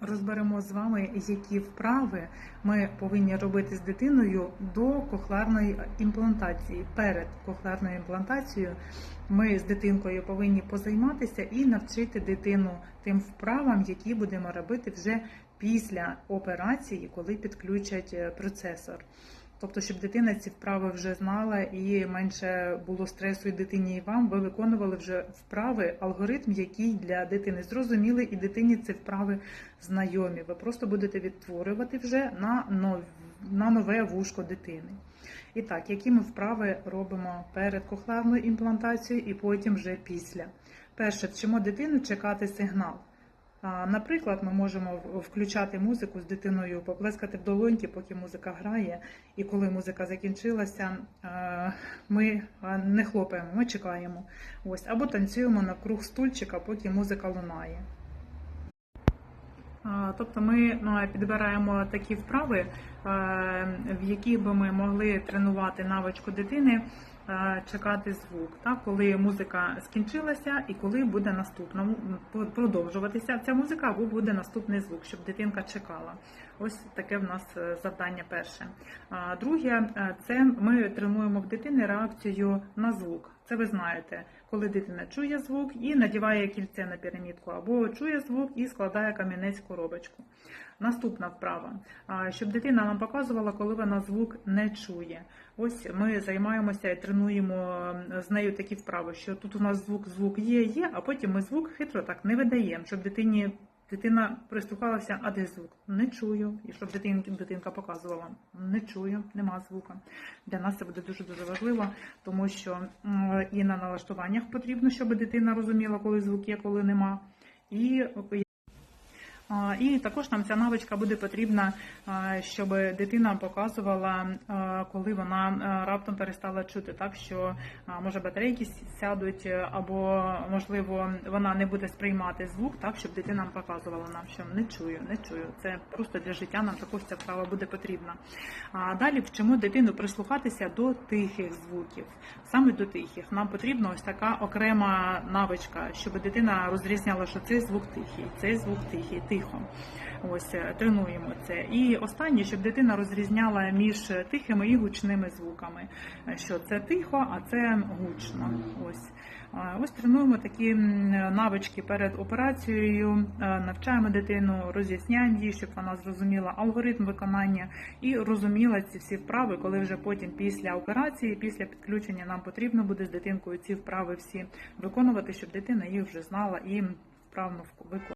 Розберемо з вами, які вправи ми повинні робити з дитиною до кохлеарної імплантації. Перед кохлеарною імплантацією ми з дитинкою повинні позайматися і навчити дитину тим вправам, які будемо робити вже після операції, коли підключать е, процесор. Тобто, щоб дитина ці вправи вже знала і менше було стресу і дитині, і вам, ви виконували вже вправи, алгоритм, який для дитини зрозумілий, і дитині ці вправи знайомі. Ви просто будете відтворювати вже на, нов... на нове вушко дитини. І так, які ми вправи робимо перед кохлеарною імплантацією і потім вже після. Перше, вчимо дитину чекати сигнал. Наприклад, ми можемо включати музику з дитиною, поплескати в долоньки, поки музика грає. І коли музика закінчилася, ми не хлопаємо, ми чекаємо. Ось, або танцюємо на круг стульчика, поки музика лунає. Тобто ми ну, підбираємо такі вправи, е, в яких би ми могли тренувати навичку дитини е, чекати звук, так, коли музика скінчилася і коли буде наступна продовжуватися ця музика, або буде наступний звук, щоб дитинка чекала. Ось таке в нас е, завдання перше. Друге, це ми тренуємо в дитини реакцію на звук. Це ви знаєте, коли дитина чує звук і надіває кільце на пірамідку, або чує звук і складає камінець в коробочку. Наступна вправа, щоб дитина нам показувала, коли вона звук не чує. Ось ми займаємося і тренуємо з нею такі вправи, що тут у нас звук, звук є, є, а потім ми звук хитро так не видаємо, щоб дитині. Дитина прислухалася, а де звук? Не чую. І щоб дитинка, дитинка показувала, не чую, нема звука. Для нас це буде дуже дуже важливо, тому що і на налаштуваннях потрібно, щоб дитина розуміла, коли звук є, коли нема. І І також нам ця навичка буде потрібна, щоб дитина показувала, коли вона раптом перестала чути, так що може батарейки сядуть, або можливо вона не буде сприймати звук, так щоб дитина показувала нам, що не чую, не чую. Це просто для життя нам також ця вправа буде потрібна. А далі вчимо дитину прислухатися до тихих звуків, саме до тихих. Нам потрібна ось така окрема навичка, щоб дитина розрізняла, що цей звук тихий, цей звук тихий, тихо. Ось е, тренуємо це. І останнє, щоб дитина розрізняла між тихими і гучними звуками, е, що це тихо, а це гучно. Ось. Ось тренуємо такі навички перед операцією, е, навчаємо дитину, роз'ясняємо їй, щоб вона зрозуміла алгоритм виконання і розуміла ці всі вправи, коли вже потім після операції, після підключення нам потрібно буде з дитинкою ці вправи всі виконувати, щоб дитина їх вже знала і вправно виконувала.